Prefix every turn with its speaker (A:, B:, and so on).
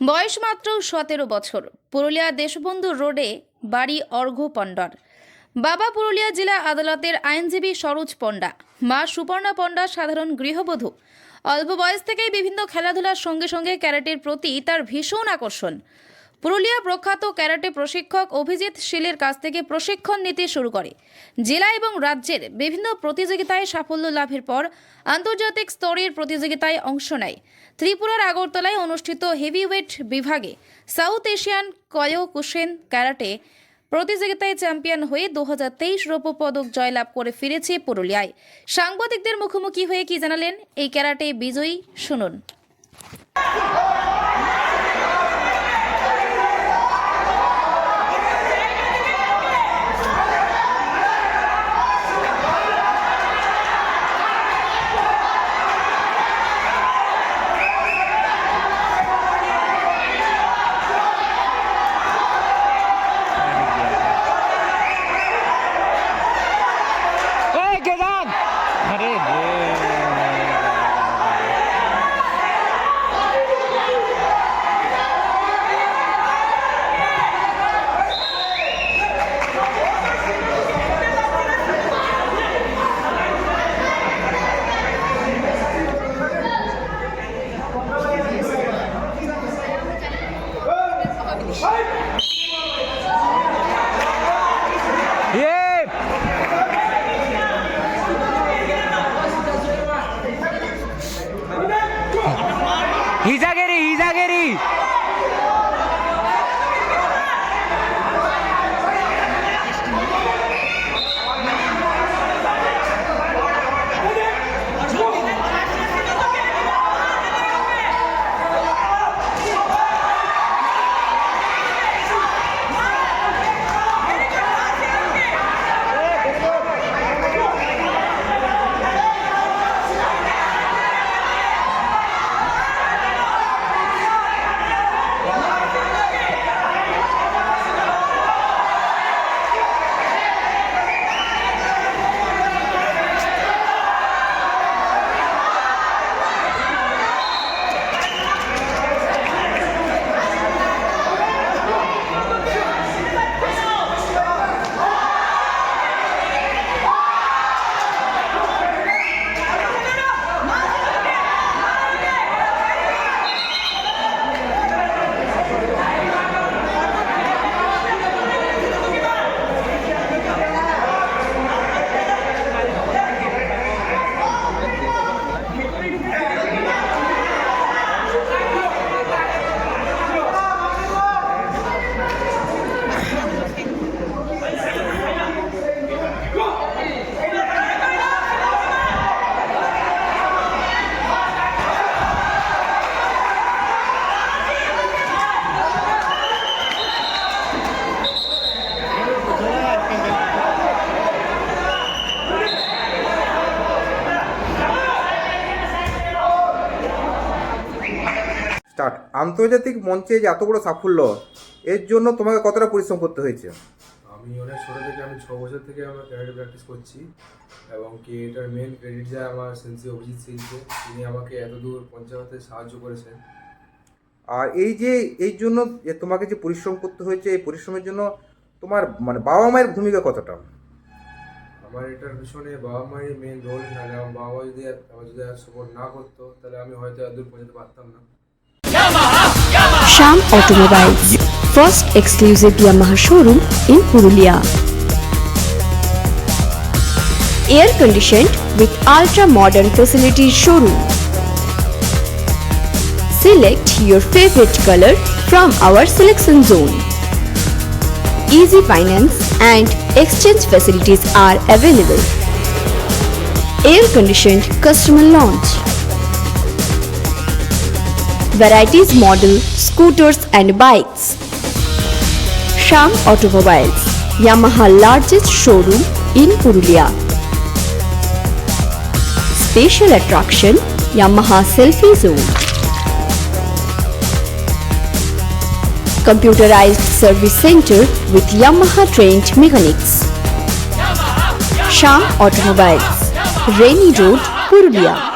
A: বয়স মাত্র সতেরো বছর। পুরুলিয়া দেশবন্ধু রোডে বাড়ি অর্ঘ্য পণ্ডার। বাবা পুরুলিয়া জেলা আদালতের আইনজীবী সরোজ পণ্ডা, মা সুপর্ণা পণ্ডা সাধারণ গৃহবধূ। অল্প বয়স থেকেই বিভিন্ন খেলাধুলার সঙ্গে সঙ্গে ক্যারেটের প্রতি তার ভীষণ আকর্ষণ। পুরুলিয়া প্রখ্যাত ক্যারাটে প্রশিক্ষক অভিজিৎ শীলের কাছ থেকে প্রশিক্ষণ নিতে শুরু করে। জেলা এবং রাজ্যের বিভিন্ন প্রতিযোগিতায় সাফল্য লাভের পর আন্তর্জাতিক স্তরের প্রতিযোগিতায় অংশ নেয়। ত্রিপুরার আগরতলায় অনুষ্ঠিত হেভিওয়েট বিভাগে South Asian Kyo Kyokushin karate প্রতিযোগিতায় চ্যাম্পিয়ন হয়ে দু হাজার তেইশ রৌপ্য পদক জয়লাভ করে ফিরেছে পুরুলিয়ায়। সাংবাদিকদের মুখোমুখি হয়ে কি জানালেন এই ক্যারাটে বিজয়ী শুনুন।
B: ¡Y
C: ya আন্তর্জাতিক মঞ্চে যে এত বড় সাফল্য এর জন্য তোমাকে কতটা পরিশ্রম করতে হয়েছে?
D: আমি অনেক ছোটো থেকে আমি ছ বছর থেকে আমার ক্যারাটে প্র্যাকটিস করছি এবং কি এটার মেন ক্রেডিট যায় আমার সেন্সি অভিজিৎ সিংকে তিনি আমাকে এত দূর পৌঁছাতে সাহায্য করেছেন।
C: আর এই যে এই জন্য যে তোমাকে যে পরিশ্রম করতে হয়েছে এই পরিশ্রমের জন্য তোমার মানে বাবা মায়ের ভূমিকা কতটা?
D: আমার এটার পিছনে বাবা মায়ের মেন রোল নাহলে আমার বাবা মা যদি আমার যদি সাপোর্ট না করতো তাহলে আমি হয়তো এত দূর পৌঁছাতে পারতাম না।
E: Sham Automobiles, first exclusive Yamaha showroom in Purulia. Air conditioned with ultra modern facilities showroom. Select your favorite color from our selection zone. Easy finance and exchange facilities are available. Air conditioned customer launch. Varieties model scooters and bikes. Sham Automobiles, Yamaha largest showroom in Purulia. Special attraction Yamaha Selfie Zone. Computerized service center with Yamaha trained mechanics. Sham Automobiles, Rainy Road, Purulia.